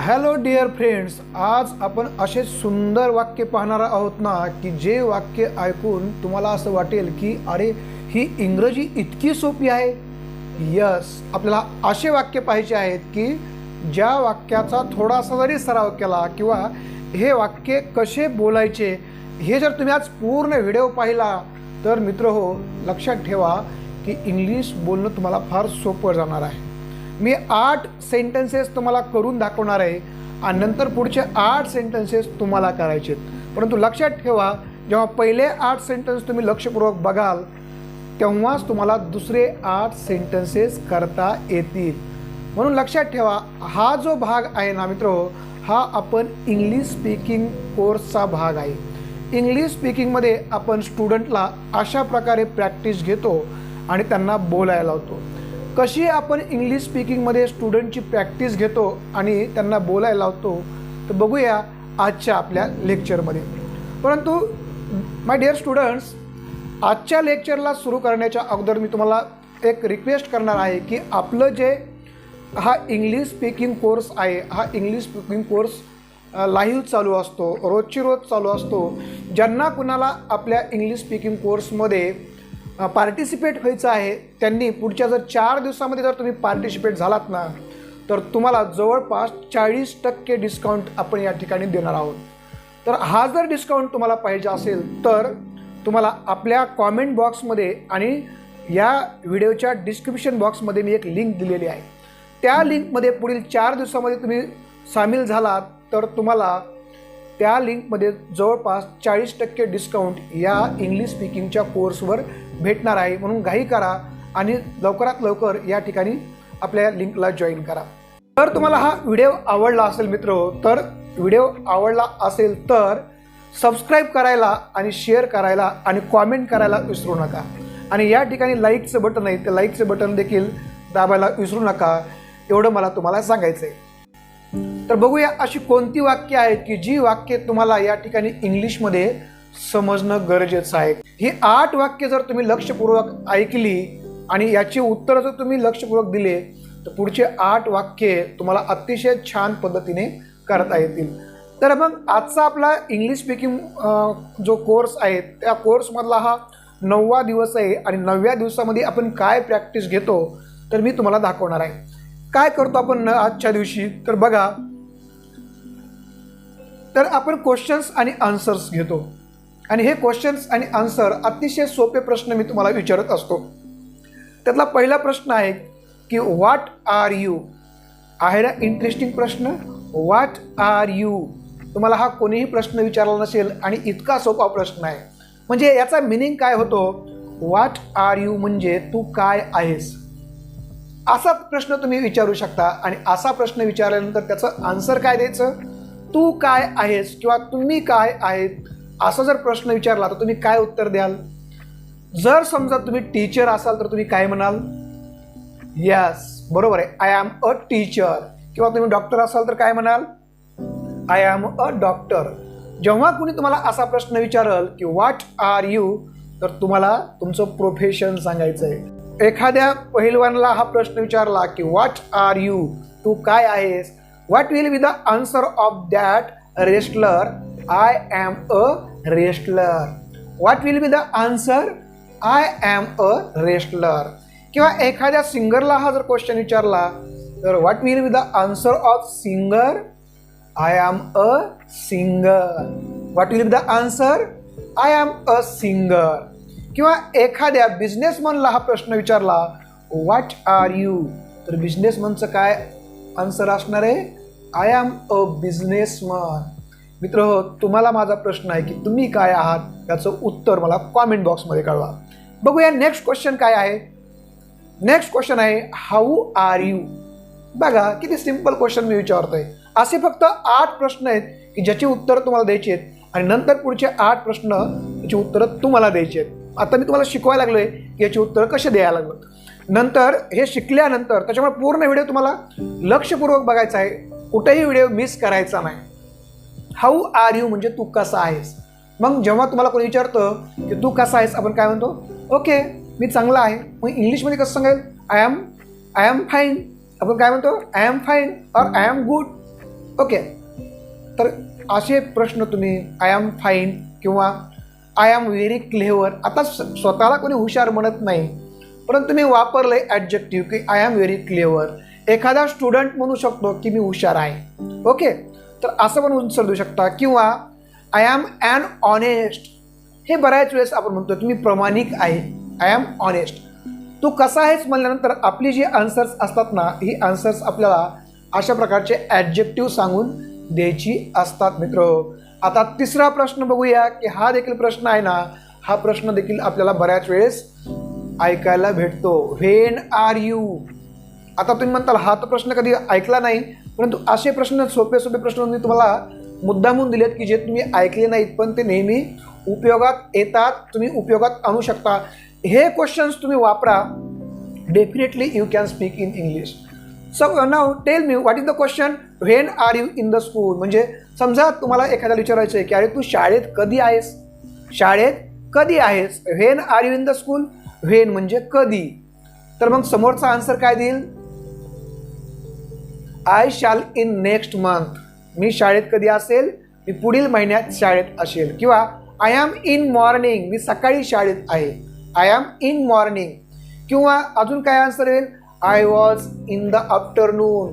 Hello dear friends आज आपण असे सुंदर वाक्य पाहणार आहोत ना की जे वाक्य ऐकून तुम्हाला असं वाटेल की अरे ही इंग्रजी इतकी सोपी आहे. यस आपल्याला असे वाक्य पाहिजे आहेत की ज्या वाक्याचा थोडासा जरी सराव केला किंवा हे वाक्य कसे बोलायचे हे जर तुम्ही आज पूर्ण व्हिडिओ पाहिला तर मित्र हो लक्षात ठेवा की इंग्लिश बोलणं तुम्हाला फार सोपं जाणार आहे. मी आठ सेंटेन्सेस तुम्हाला करून दाखवणार आहे आणि नंतर पुढचे आठ सेंटेन्सेस तुम्हाला करायचे आहेत. परंतु लक्षात ठेवा जेव्हा पहिले आठ सेंटेन्स तुम्ही लक्षपूर्वक बघाल तेव्हाच तुम्हाला दुसरे आठ सेंटेन्सेस करता येतील. म्हणून लक्षात ठेवा हा जो भाग आहे ना मित्र हा आपण इंग्लिश स्पीकिंग कोर्सचा भाग आहे. इंग्लिश स्पीकिंगमध्ये आपण स्टुडंटला अशा प्रकारे प्रॅक्टिस घेतो आणि त्यांना बोलायला लावतो. कशी आपण इंग्लिश स्पीकिंगमध्ये स्टुडंटची प्रॅक्टिस घेतो आणि त्यांना बोलायला लावतो तर बघूया आजच्या आपल्या लेक्चरमध्ये परंतु माय डिअर स्टुडंट्स आजच्या लेक्चरला सुरू करण्याच्या अगोदर मी तुम्हाला एक रिक्वेस्ट करणार आहे की आपलं जे हा इंग्लिश स्पीकिंग कोर्स आहे हा इंग्लिश स्पीकिंग कोर्स लाईव्ह चालू असतो रोजची रोज चालू असतो ज्यांना कुणाला आपल्या इंग्लिश स्पीकिंग कोर्समध्ये पार्टिसिपेट व्हायचं आहे त्यांनी पुढच्या जर चार दिवसामध्ये जर तुम्ही पार्टिसिपेट झालात ना तर तुम्हाला जवळपास चाळीस टक्के डिस्काउंट आपण या ठिकाणी देणार आहोत. तर हा जर डिस्काउंट तुम्हाला पाहिजे असेल तर तुम्हाला आपल्या कॉमेंट बॉक्समध्ये आणि या व्हिडिओच्या डिस्क्रिप्शन बॉक्समध्ये मी एक लिंक दिलेली आहे. त्या लिंकमध्ये पुढील चार दिवसामध्ये तुम्ही सामील झालात तर तुम्हाला त्या लिंकमध्ये जवळपास चाळीस टक्के डिस्काउंट या इंग्लिश स्पीकिंगच्या कोर्सवर भेटणार आहे म्हणून घाई करा आणि लवकरात लवकर या ठिकाणी आपल्या लिंकला जॉईन करा. तर तुम्हाला हा व्हिडिओ आवडला असेल मित्र तर व्हिडिओ आवडला असेल तर सबस्क्राईब करायला आणि शेअर करायला आणि कॉमेंट करायला विसरू नका. आणि या ठिकाणी लाईकचं बटन आहे ते लाईकचं बटन देखील दाबायला विसरू नका. एवढं मला तुम्हाला सांगायचं आहे तर बघूया अशी कोणती वाक्य आहेत की जी वाक्य तुम्हाला या ठिकाणी इंग्लिशमध्ये समजणं गरजेचं आहे. ही आठ वाक्य जर तुम्ही लक्षपूर्वक ऐकली आणि याची उत्तरं जर तुम्ही लक्षपूर्वक दिले तर पुढचे आठ वाक्य तुम्हाला अतिशय छान पद्धतीने करता येतील. तर मग आजचा आपला इंग्लिश स्पीकिंग जो कोर्स आहे त्या कोर्समधला हा नववा दिवस आहे आणि नवव्या दिवसामध्ये आपण काय प्रॅक्टिस घेतो तर मी तुम्हाला दाखवणार आहे. काय करतो आपण आजच्या दिवशी? तर बघा. तर आपण क्वेश्चन्स आणि आन्सर्स घेतो. आणि हे क्वेश्चन्स आणि आन्सर अतिशय सोपे प्रश्न मी तुम्हाला विचारत असतो. त्यातला पहिला प्रश्न आहे की व्हॉट आर यू आहे ना इंटरेस्टिंग प्रश्न. व्हॉट आर यू तुम्हाला हा कोणीही प्रश्न विचारला नसेल आणि इतका सोपा प्रश्न आहे. म्हणजे याचा मिनिंग काय होतो? व्हॉट आर यू म्हणजे तू काय आहेस? असा प्रश्न तुम्ही विचारू शकता आणि असा प्रश्न विचारल्यानंतर त्याचं आन्सर काय द्यायचं? तू काय आहेस किंवा तुम्ही काय आहेत? असा जर प्रश्न विचारला तर तुम्ही काय उत्तर द्याल? जर समजा तुम्ही टीचर असाल तर तुम्ही काय म्हणाल? यस बरोबर आहे. आय एम अ टीचर किंवा तुम्ही डॉक्टर असाल तर काय म्हणाल? आय एम अ डॉक्टर जेव्हा कुणी तुम्हाला असा प्रश्न विचारल की व्हॉट आर यू तर तुम्हाला तुमचं प्रोफेशन सांगायचं आहे एखाद्या पहिलवानला हा प्रश्न विचारला की व्हॉट आर यू तू काय आहेस? What will be the answer of that wrestler I am a wrestler what will be the answer I am a wrestler किंवा एखाद्या सिंगरला हा जर क्वेश्चन विचारला तर what will be the answer of singer I am a singer what will be the answer I am a singer किंवा एखाद्या बिझनेसमनला हा प्रश्न विचारला व्हॉट आर यू तर बिझनेसमनचं काय आन्सर असणार आहे? आय ॲम अ बिझनेसमन मित्र हो तुम्हाला माझा प्रश्न आहे की तुम्ही काय आहात? याचं उत्तर मला कॉमेंट बॉक्समध्ये कळवा. बघूया नेक्स्ट क्वेश्चन काय आहे? नेक्स्ट क्वेश्चन आहे हाऊ आर यू बघा किती सिंपल क्वेश्चन मी विचारतोय. असे फक्त आठ प्रश्न आहेत की ज्याची उत्तरं तुम्हाला द्यायची आहेत आणि नंतर पुढचे आठ प्रश्न याची उत्तरं तुम्हाला द्यायची आहेत. आता मी तुम्हाला शिकवायला लागलोय की याची उत्तरं कसे द्यायला लागलं. नंतर हे शिकल्यानंतर त्याच्यामुळे पूर्ण व्हिडिओ तुम्हाला लक्षपूर्वक बघायचा आहे. कुठेही व्हिडिओ मिस करायचा नाही. हाऊ आर यू म्हणजे तू कसा आहेस? मग जेव्हा तुम्हाला कोणी विचारतं की तू कसा आहेस आपण काय म्हणतो? ओके मी चांगला आहे. मग इंग्लिशमध्ये कसं सांगेल? I am I am fine आपण काय म्हणतो? आय एम फाईन और आय एम गुड ओके तर असे प्रश्न तुम्ही आय एम फाईन किंवा आय एम व्हेरी क्लेवर आता स्वतःला कोणी हुशार म्हणत नाही. परंतु मी वापरलं आहे ॲडजेक्टिव्ह की आय एम व्हेरी क्लेवर एखादा स्टुडंट म्हणू शकतो की मी हुशार आहे. ओके तर असं पण उत्तर देऊ शकता. किंवा आय ॲम ॲन ऑनेस्ट हे बऱ्याच वेळेस आपण म्हणतो की मी प्रामाणिक आहे. आय ॲम ऑनेस्ट तू कसा आहेस म्हणल्यानंतर आपली जी आन्सर्स असतात ना ही आन्सर्स आपल्याला अशा प्रकारचे ॲडजेक्टिव्ह सांगून द्यायची असतात मित्र. आता तिसरा प्रश्न बघूया की हा देखील प्रश्न आहे ना हा प्रश्न देखील आपल्याला बऱ्याच वेळेस ऐकायला भेटतो. व्हेन आर यू आता तुम्ही म्हणताल हा तर प्रश्न कधी ऐकला नाही परंतु असे प्रश्न सोपे सोपे प्रश्न मी तुम्हाला मुद्दामून दिलेत की जे तुम्ही ऐकले नाहीत पण ते नेहमी उपयोगात येतात तुम्ही उपयोगात आणू शकता. हे क्वेश्चन्स तुम्ही वापरा. Definitely you can speak in English so now tell me what is the question when are you in the school म्हणजे समजा तुम्हाला एखाद्याला विचारायचं आहे की अरे तू शाळेत कधी आहेस? शाळेत कधी आहेस? When are you in the school when म्हणजे कधी. तर मग समोरचा आन्सर काय देईल? आय शाल इन नेक्स्ट मंथ मी शाळेत कधी असेल? मी पुढील महिन्यात शाळेत असेल. किंवा आय एम इन मॉर्निंग मी सकाळी शाळेत आहे. आय एम इन मॉर्निंग किंवा अजून काय आन्सर येईल? I was in the afternoon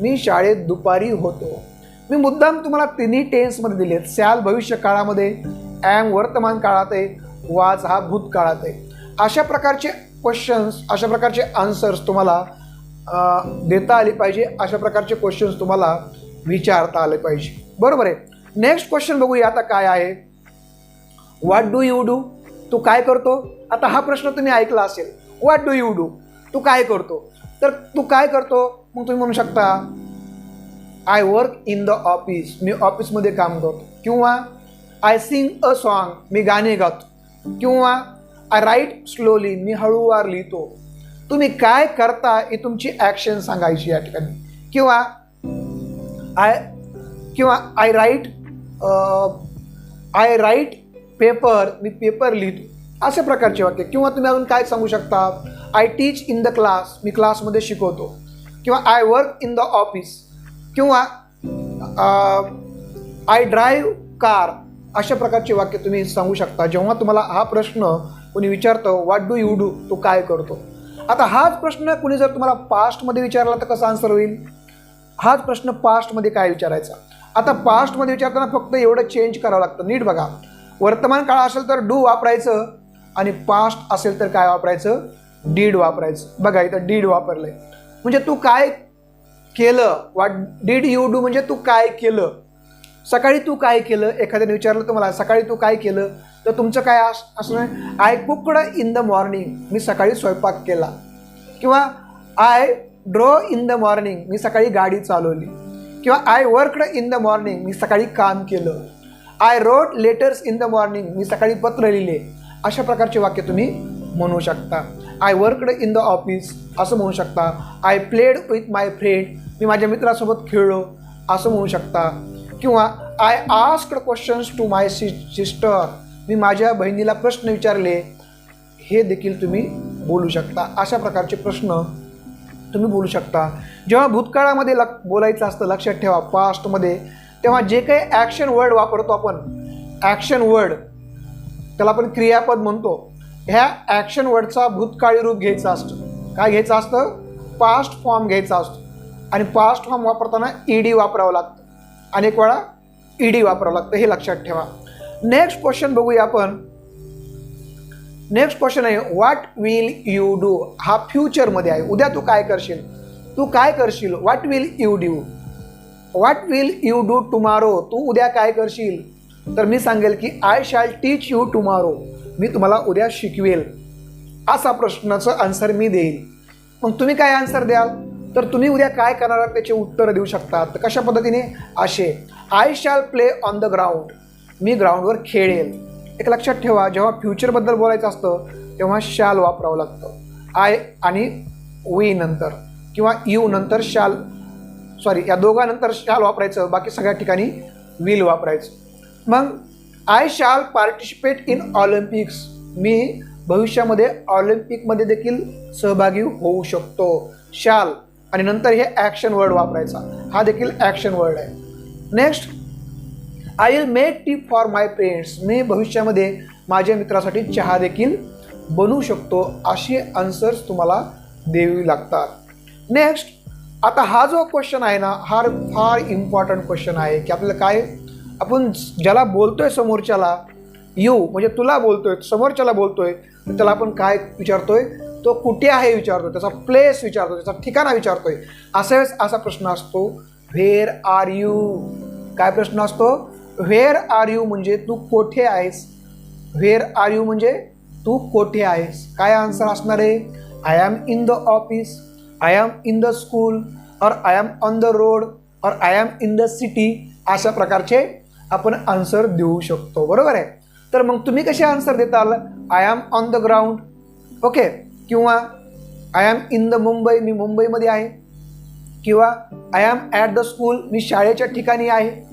मी शाळेत दुपारी होतो. मी मुद्दाम तुम्हाला तिन्ही टेन्समध्ये दिलेत. स्याल भविष्य काळामध्ये ॲम वर्तमान काळात आहे वाज हा भूतकाळात आहे. अशा प्रकारचे क्वेश्चन्स अशा प्रकारचे आन्सर्स तुम्हाला देता आली पाहिजे अशा प्रकारचे क्वेश्चन्स तुम्हाला विचारता आले पाहिजे. बरोबर आहे. नेक्स्ट क्वेश्चन बघूया आता काय आहे. व्हॉट डू यू डू तू काय करतो? आता हा प्रश्न तुम्ही ऐकला असेल. व्हॉट डू यू डू तू काय करतो? तर तू काय करतो? मग तुम्ही म्हणू शकता I work in the office मी ऑफिसमध्ये काम करतो. किंवा आय सिंग अ सॉन्ग मी गाणे गातो. किंवा आय राईट स्लोली मी हळूवार लिहितो. तुम्ही काय करता ही तुमची ॲक्शन सांगायची या ठिकाणी. किंवा आय किंवा I write I write paper me paper लिहितो. अशा प्रकारचे वाक्य. किंवा तुम्ही अजून काय सांगू शकता? I teach in the class मी क्लासमध्ये शिकवतो. किंवा I work in the office किंवा आय ड्राईव्ह कार अशा प्रकारचे वाक्य तुम्ही सांगू शकता. जेव्हा तुम्हाला हा प्रश्न कोणी विचारतो व्हॉट डू यू डू तू काय करतो? आता हाच प्रश्न कुणी जर तुम्हाला पास्टमध्ये विचारला तर कसा आन्सर होईल? हाच प्रश्न पास्टमध्ये काय विचारायचा? आता पास्टमध्ये विचारताना फक्त एवढं चेंज करावं लागतं. नीट बघा. वर्तमान काळ असेल तर डू वापरायचं आणि पास्ट असेल तर काय वापरायचं? डीड वापरायचं. बघा इथं डीड वापरलंय. म्हणजे तू काय केलं? वाट डीड यू डू म्हणजे तू काय केलं? सकाळी तू काय केलं? एखाद्याने विचारलं तुम्हाला सकाळी तू काय केलं? तर तुमचं काय अस असं I cooked in the morning मी सकाळी स्वयंपाक केला. किंवा I drove in the morning मी सकाळी गाडी चालवली. किंवा I worked in the morning मी सकाळी काम केलं. I wrote letters in the morning मी सकाळी पत्र लिहिले. अशा प्रकारचे वाक्य तुम्ही म्हणू शकता. I worked in the office असं म्हणू शकता. I played with my friend मी माझ्या मित्रासोबत खेळलो. असं म्हणू शकता. किंवा I asked questions to my sister मी माझ्या बहिणीला प्रश्न विचारले हे देखील तुम्ही बोलू शकता? अशा प्रकारचे प्रश्न तुम्ही बोलू शकता. जेव्हा भूतकाळामध्ये लक बोलायचं असतं लक्षात ठेवा पास्टमध्ये तेव्हा जे काही ॲक्शन वर्ड वापरतो आपण ॲक्शन वर्ड त्याला आपण क्रियापद म्हणतो. ह्या ॲक्शन वर्डचा भूतकाळी रूप घ्यायचं असतं. काय घ्यायचं असतं? पास्ट फॉर्म घ्यायचा असतो. आणि पास्ट फॉर्म वापरताना ई डी वापरावं लागतं. अनेक वेळा ई डी वापरावं लागतं हे लक्षात ठेवा. नेक्स्ट क्वेश्चन बघूया आपण. नेक्स्ट क्वेश्चन आहे व्हॉट विल यू डू हा फ्युचरमध्ये आहे. उद्या तू काय करशील? तू काय करशील? What will you do what will you do tomorrow तू उद्या काय करशील? तर मी सांगेल की I shall teach you tomorrow मी तुम्हाला उद्या शिकवेल. असा प्रश्नाचं आन्सर मी देईल मग तुम्ही काय आन्सर द्याल? तर तुम्ही उद्या काय करणार त्याचे उत्तर देऊ शकता तर कशा पद्धतीने? असे. I shall play on the ground मी ग्राउंडवर खेळेल एक लक्षात ठेवा जेव्हा फ्युचरबद्दल बोलायचं असतं तेव्हा शाल वापरावं लागतं. आय आणि वी नंतर किंवा यू नंतर शाल सॉरी या दोघांनंतर शाल वापरायचं बाकी सगळ्या ठिकाणी विल वापरायचं. मग आय शाल पार्टिसिपेट इन ऑलिम्पिक्स मी भविष्यामध्ये ऑलिम्पिकमध्ये देखील सहभागी होऊ शकतो. शाल आणि नंतर हे ॲक्शन वर्ड वापरायचा. हा देखील ॲक्शन वर्ड आहे. Next I will make tea for my friends मी भविष्यामध्ये माझ्या मित्रासाठी चहा देखील बनवू शकतो असे आन्सर्स तुम्हाला द्यावी लागतात. नेक्स्ट आता हा जो क्वेश्चन आहे ना हा फार इम्पॉर्टंट क्वेश्चन आहे की आपल्याला काय आपण ज्याला बोलतोय समोरच्याला यू म्हणजे तुला बोलतोय समोरच्याला बोलतोय त्याला आपण काय विचारतोय? तो कुठे आहे विचारतोय त्याचा प्लेस विचारतोय त्याचा ठिकाणा विचारतोय. अशा वेळेस असा प्रश्न असतो व्हेर आर यू काय प्रश्न असतो? व्हेर आर यू म्हणजे तू कोठे आहेस? व्हेअर आर यू म्हणजे तू कोठे आहेस? काय आन्सर असणार आहे? I am in the office I am in the school और I am on the road और I am in the city अशा प्रकारचे आपण आन्सर देऊ शकतो. बरोबर आहे? तर मग तुम्ही कसे answer देताल? I am on the ground okay किंवा I am in the Mumbai मी मुंबईमध्ये आहे. किंवा I am at the school मी शाळेच्या ठिकाणी आहे.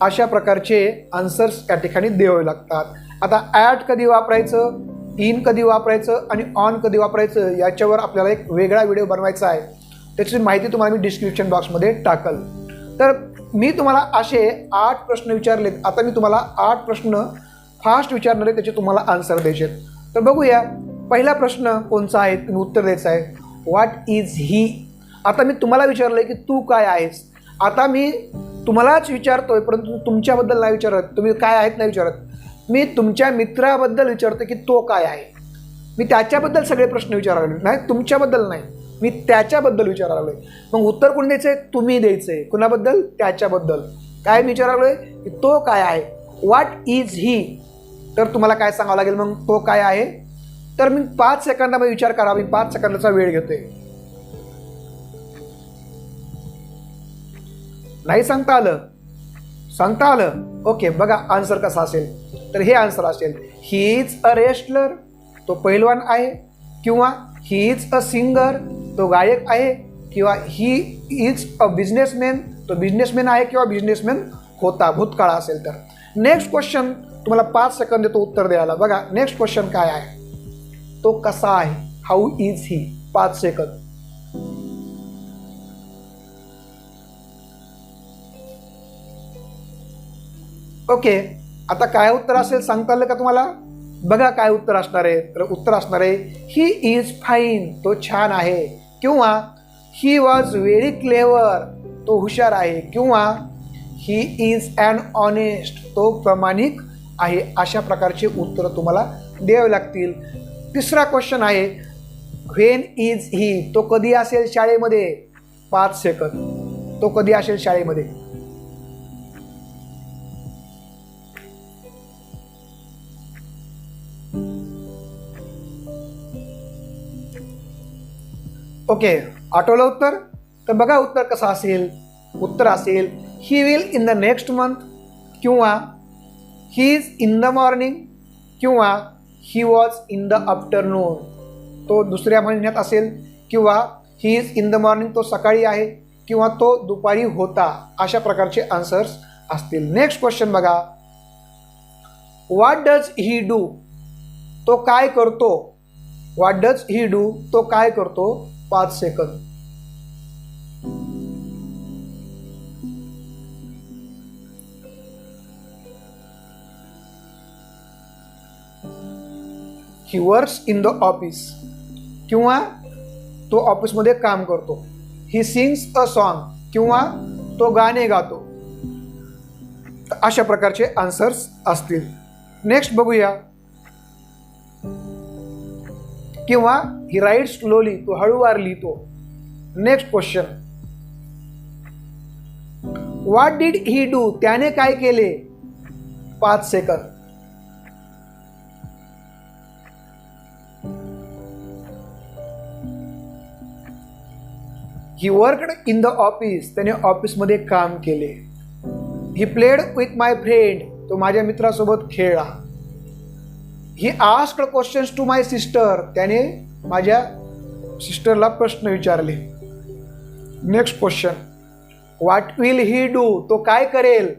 अशा प्रकारचे आन्सर्स त्या ठिकाणी द्यावे लागतात. आता ॲट कधी वापरायचं? इन कधी वापरायचं? आणि ऑन कधी वापरायचं? याच्यावर आपल्याला एक वेगळा व्हिडिओ बनवायचा आहे. त्याची माहिती तुम्हाला मी डिस्क्रिप्शन बॉक्समध्ये टाकल. तर मी तुम्हाला असे आठ प्रश्न विचारलेत. आता मी तुम्हाला आठ प्रश्न फास्ट विचारणार आहे त्याचे तुम्हाला आन्सर द्यायचे आहेत. तर बघूया पहिला प्रश्न कोणचा आहे? तुम्ही उत्तर द्यायचं आहे. व्हॉट इज ही आता मी तुम्हाला विचारलं आहे की तू काय आहेस? आता मी तुम्हालाच विचारतोय परंतु तुमच्याबद्दल नाही विचारत. तुम्ही काय आहेत नाही विचारत. मी तुमच्या मित्राबद्दल विचारतो की तो काय आहे. मी त्याच्याबद्दल सगळे प्रश्न विचारायला लागलो नाही तुमच्याबद्दल नाही. मी त्याच्याबद्दल विचारायला लागलोय. मग उत्तर कोण द्यायचं आहे तुम्ही द्यायचं आहे कुणाबद्दल? त्याच्याबद्दल. काय मी विचारायला आहे की तो काय आहे? व्हॉट इज ही तर तुम्हाला काय सांगावं लागेल? मग तो काय आहे? तर मी पाच सेकंदामध्ये विचार करा. मी पाच सेकंदाचा वेळ घेतोय. नाही सांगता आलं? सांगता आलं? ओके बघा आन्सर कसा असेल. तर हे आन्सर असेल ही इज अ रेस्टलर तो पैलवान आहे किंवा ही इज अ सिंगर तो गायक आहे किंवा ही इज अ बिझनेसमॅन तो बिझनेसमॅन आहे किंवा बिझनेसमॅन होता भूतकाळ असेल तर. नेक्स्ट क्वेश्चन तुम्हाला पाच सेकंद देतो उत्तर द्यायला. बघा नेक्स्ट क्वेश्चन काय आहे? तो कसा आहे? हाऊ इज ही पाच सेकंद ओके. आता काय उत्तर असेल सांगता आलं का तुम्हाला? बघा काय उत्तर असणार आहे. तर उत्तर असणार आहे ही इज फाईन तो छान आहे. किंवा ही वॉज व्हेरी क्लेवर तो हुशार आहे. किंवा ही इज अँड ऑनेस्ट तो प्रामाणिक आहे. अशा प्रकारचे उत्तर तुम्हाला द्यावे लागतील. तिसरा क्वेश्चन आहे व्हेन इज ही तो कधी असेल शाळेमध्ये? पाच सेकंद. तो कधी असेल शाळेमध्ये? ओके आठवलं उत्तर? तर बघा उत्तर कसं असेल. उत्तर असेल he will in the next month किंवा he is in the morning किंवा he was in the afternoon तो दुसऱ्या महिन्यात असेल किंवा he is in the morning तो सकाळी आहे किंवा तो दुपारी होता. अशा प्रकारचे आन्सर्स असतील. नेक्स्ट क्वेश्चन बघा. व्हॉट डज ही डू तो काय करतो? व्हॉट डज ही डू तो काय करतो? पाच second. He works in the office किंवा तो ऑफिसमध्ये काम करतो. ही सिंग्स अ सॉन्ग किंवा तो गाणे गातो. अशा प्रकारचे आन्सर्स असतील. नेक्स्ट बघूया. किंवा ही राईट स्लोली तो हळूवार लिहितो next question what did he do त्याने काय केले? पाच second he worked in the office त्याने ऑफिसमध्ये काम केले. He played with my friend तो माझ्या मित्रासोबत खेळला. He ask questions to my sister त्याने माझ्या सिस्टरला प्रश्न विचारले. Next question what will he do तो काय करेल?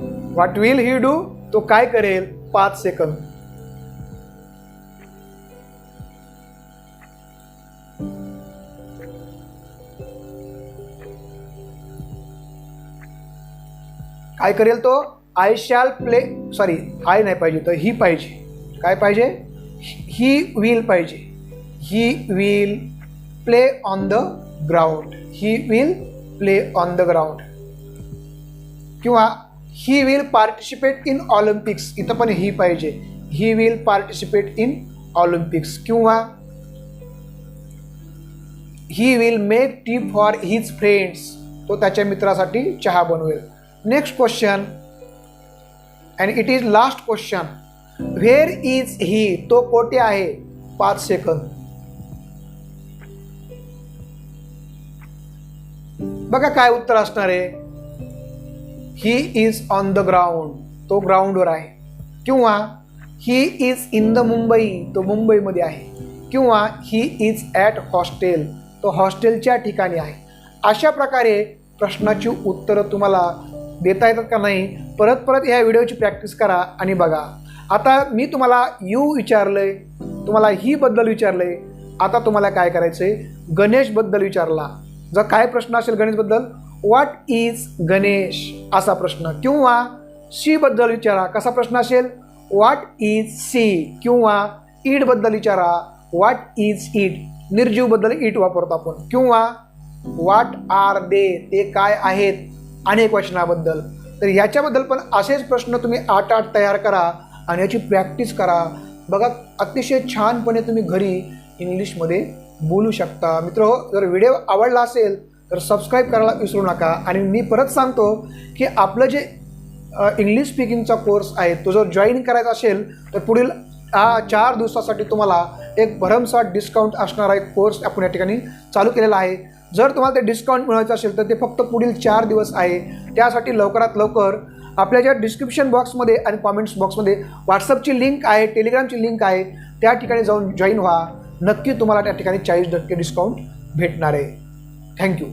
व्हॉट विल ही डू तो काय करेल? पाच सेकंद काय करेल तो? I shall play sorry I नाही पाहिजे तर ही पाहिजे. काय पाहिजे? ही विल पाहिजे. He will play on the ground he will play on the ground किंवा he will participate in Olympics इथं पण ही पाहिजे. He will participate in Olympics किंवा he will make tea for his friends तो त्याच्या मित्रासाठी चहा बनवेल. Next question and it is last question where is he तो कोठे आहे? पाच सेकंद. बघा काय उत्तर असणार आहे. He is on the ground तो ग्राउंडवर आहे. किंवा he is in the Mumbai तो मुंबईमध्ये आहे. किंवा ही इज ॲट हॉस्टेल तो हॉस्टेलच्या ठिकाणी आहे. अशा प्रकारे प्रश्नाची उत्तरं तुम्हाला देता येतात का नाही? परत परत या व्हिडिओची प्रॅक्टिस करा आणि बघा. आता मी तुम्हाला यू विचारलंय तुम्हाला ही बद्दल विचारलंय आता तुम्हाला काय करायचं आहे गणेशबद्दल विचारला. जर काय प्रश्न असेल गणेशबद्दल व्हॉट इज गणेश असा प्रश्न. किंवा सी बद्दल विचारा. कसा प्रश्न असेल? व्हॉट इज सी किंवा ईडबद्दल विचारा. What is ईड? निर्जीवबद्दल वापरतो आपण. किंवा व्हॉट आर दे ते काय आहेत? अनेक वचनाबद्दल. तर ह्याच्याबद्दल पण असेच प्रश्न तुम्ही आठ आठ तयार करा. आणि याची प्रॅक्टिस करा. बघा अतिशय छानपणे तुम्ही घरी इंग्लिशमध्ये बोलू शकता. मित्र हो जर व्हिडिओ आवडला असेल तर सबस्क्राईब करायला विसरू नका. आणि मी परत सांगतो की आपलं जे इंग्लिश स्पीकिंगचा कोर्स आहे तो जर जॉईन करायचा असेल तर पुढील आ चार दिवसासाठी तुम्हाला एक भरमसाठ डिस्काउंट असणारा एक कोर्स आपण या ठिकाणी चालू केलेला आहे. जर तुम्हाला ते डिस्काउंट मिळवायचं असेल तर ते फक्त पुढील चार दिवस आहे. त्यासाठी लवकरात लवकर आपल्या ज्या डिस्क्रिप्शन बॉक्समध्ये आणि कॉमेंट्स बॉक्समध्ये व्हॉट्सअपची लिंक आहे टेलिग्रामची लिंक आहे त्या ठिकाणी जाऊन जॉईन व्हा. नक्की तुम्हाला त्या ठिकाणी चाळीस टक्के डिस्काउंट भेटणार आहे. थँक्यू